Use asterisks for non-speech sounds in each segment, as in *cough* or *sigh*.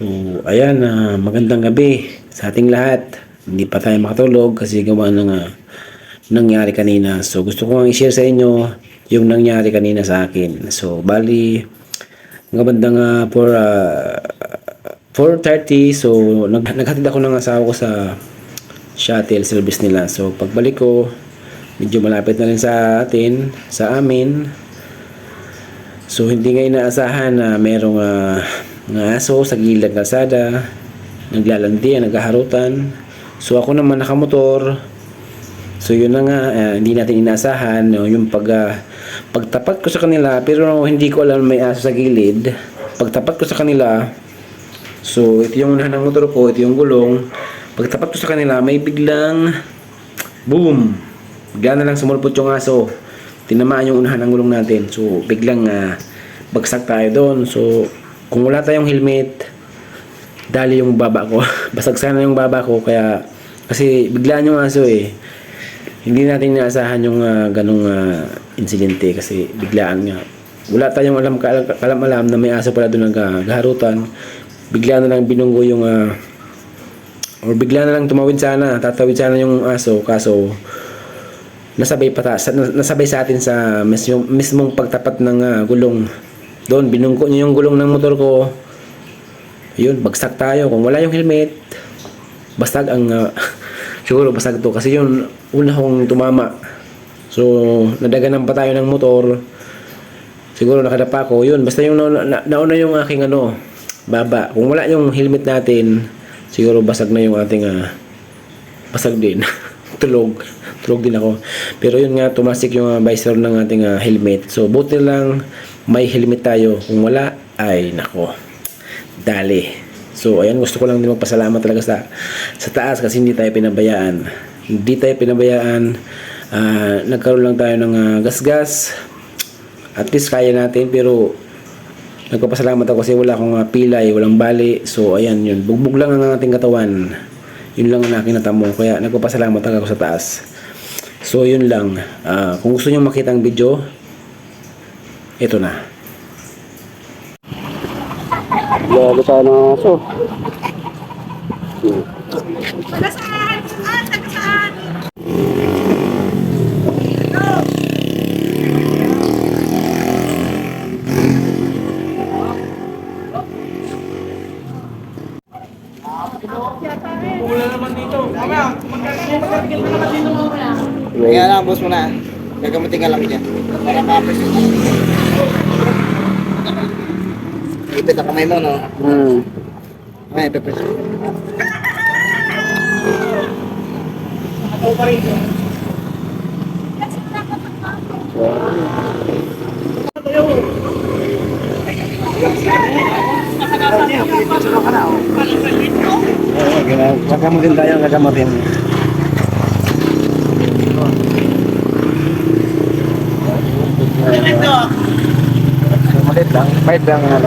So, ayan, ah, magandang gabi sa ating lahat. Hindi pa tayo makatulog kasi gawa ng ah, nangyari kanina. So, gusto ko nga i-share sa inyo yung nangyari kanina sa akin. So, bali, magandang uh, for ah, 4.30. So, nag naghatid ako ng asawa ko sa shuttle service nila. So, pagbalik ko, medyo malapit na rin sa atin, sa amin. So hindi nga inaasahan na merong uh, nga aso sa gilid ng kalsada, naglalandi, naghaharutan. So ako naman nakamotor. So yun na nga, ah, hindi natin inaasahan no, yung pag ah, pagtapat ko sa kanila pero hindi ko alam may aso sa gilid. Pagtapat ko sa kanila, so ito yung unahan ng motor ko, ito yung gulong. Pagtapat ko sa kanila, may biglang boom! Bigla na lang sumulpot yung aso tinamaan yung unahan ng gulong natin. So, biglang ah, bagsak tayo doon. So, kung wala tayong helmet, dali yung baba ko. *laughs* Basag sana yung baba ko. Kaya, kasi biglaan yung aso eh. Hindi natin inaasahan yung ah, ganong ah, insidente kasi biglaan nga. Wala tayong alam, kalam alam na may aso pala doon naghaharutan. Bigla na lang binunggo yung ah, or bigla na lang tumawid sana, tatawid sana yung aso kaso nasabay pa ta, sa, nasabay sa atin sa mismong, mismong pagtapat ng ah, gulong. Doon binungko niya yung gulong ng motor ko. Yun, bagsak tayo. Kung wala yung helmet, bastag ang ah, *laughs* siguro basag to kasi yun una kong tumama. So, nadaganan pa tayo ng motor. Siguro nakadapa ko. Yun, basta yung nauna, na, nauna yung aking ano, baba. Kung wala yung helmet natin, siguro basag na yung ating ah, basag din. *laughs* Tulog. Tulog din ako. Pero yun nga, tumasik yung uh, visor ng ating ah, helmet. So, buti lang may helmet tayo. Kung wala, ay nako. Dali. So, ayan, gusto ko lang din magpasalamat talaga sa, sa taas kasi hindi tayo pinabayaan. Hindi tayo pinabayaan. Ah, nagkaroon lang tayo ng ah, gasgas. At least kaya natin, pero nagpapasalamat ako kasi wala akong ah, pilay, walang bali. So, ayan yun. Bugbog lang ang ating katawan. Yun lang ang aking natamo. Kaya nagpapasalamat ako sa taas. So, yun lang. Ah, kung gusto nyo makita ang video, ito na. Lalo tayo ng aso. Taga saan? Ah, taga saan? Kaya lang, boss mo na. Gagamutin ka lang niya. Para ma-appress yung Ipit ang kamay mo, no? Hmm. Ay, pepes. Gagamutin tayo, gagamutin. Malit lang, bait lang ang.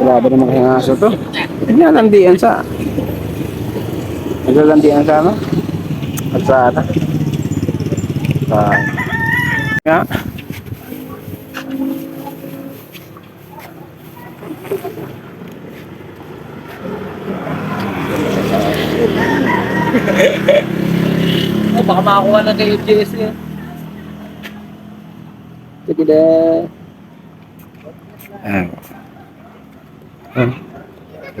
Wala ba naman kayong aso to? Naglalandian sa... Naglalandian sa ano? At sa ata. Sa... Nga. *laughs* oh, baka makakuha na kay FJS eh. Sige na. Ah. Ah.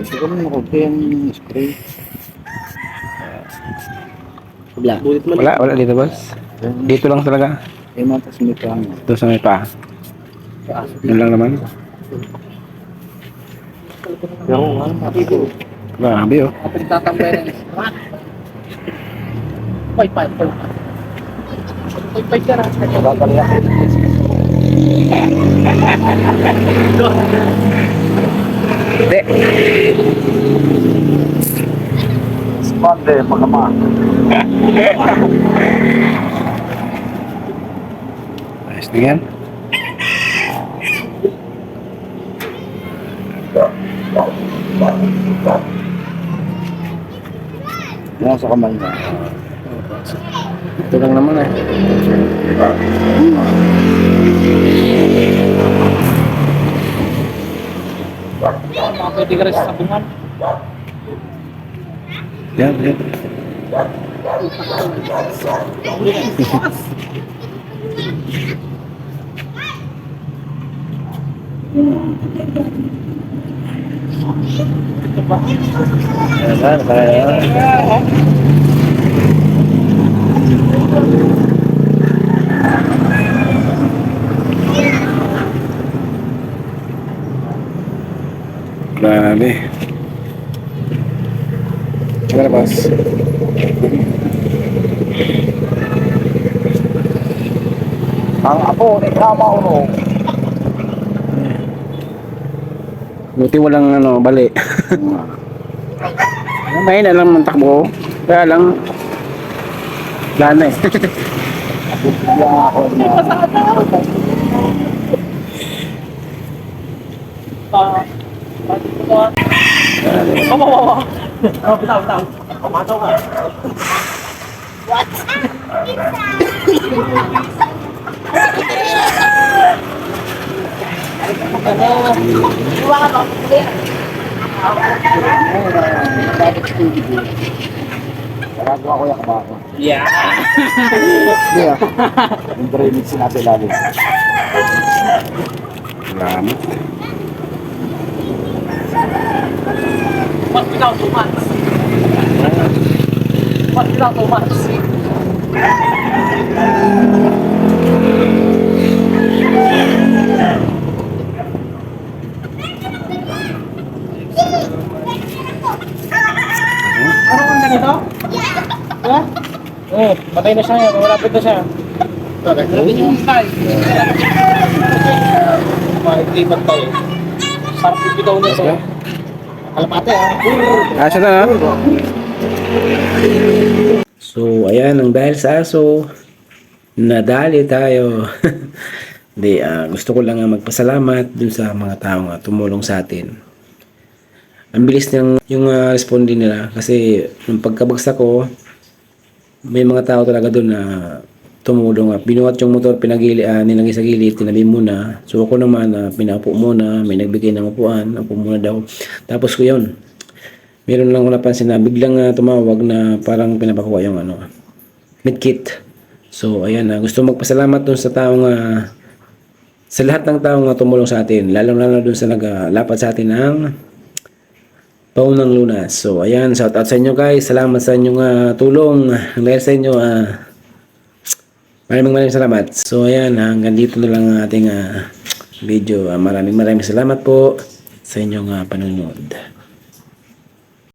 Gusto ko nang makuha yung spray. Wala. Wala, wala dito boss. Dito lang talaga. Eh, matas may pa. Doon sa may pa. Yun lang naman. Yung, ano, habi ko. Grabe, oh. Tatambay na. 5 pa. 5 pa. 5 sir. Babang na. Hindi. Spande, pagkama. Ayos na yan. Nasa kamay niya. Tulang naman eh. Pwede ka rin ya, ya, ya, cepat, hehehe. Grabe. Tara, boss. Ang ako, ikama uno. Buti walang ano, bali. May na lang ng takbo. Kaya lang, wala na eh. *laughs* Ah, dito ko. Oh, wow, wow, wow. Oh, bitaw, bitaw. Pumasok ka. Nagagawa ko yung kabako. Yeah. Hindi ah. Yung drainage sinabi lalo. Salamat. What bitaw, two months. What bitaw, two months. Ano ang ganito? Ha? Oh, patay na siya. Malapit na siya. Malapit yung style. Maiklipat tayo. Sarap yung bitaw niya sa kalapate ah. Asa na ha? So, ayan, ang dahil sa aso, nadali tayo. *laughs* Hindi, ah, gusto ko lang magpasalamat dun sa mga taong ah, tumulong sa atin. Ang bilis ng yung uh, responde nila kasi nung pagkabagsak ko, may mga tao talaga doon na tumulong. ah. binuhat yung motor, pinagili, uh, nilagay sa gilid, tinabi muna. So ako naman, uh, pinaupo muna, may nagbigay ng upuan, upo muna daw. Tapos ko yun, meron lang ako napansin na biglang ah, tumawag na parang pinapakuha yung ano, medkit. So ayan, ah, gusto magpasalamat dun sa taong ah, sa lahat ng taong ah, tumulong sa atin, lalong-lalo dun sa naglapat sa atin ng paunang lunas. So ayan, shout out sa inyo guys. Salamat sa inyong ah, tulong. Dahil sa inyo, ah, maraming maraming salamat. So ayan, hanggang dito na lang ang ating ah, video. Ah, maraming maraming salamat po sa inyong ah, panonood.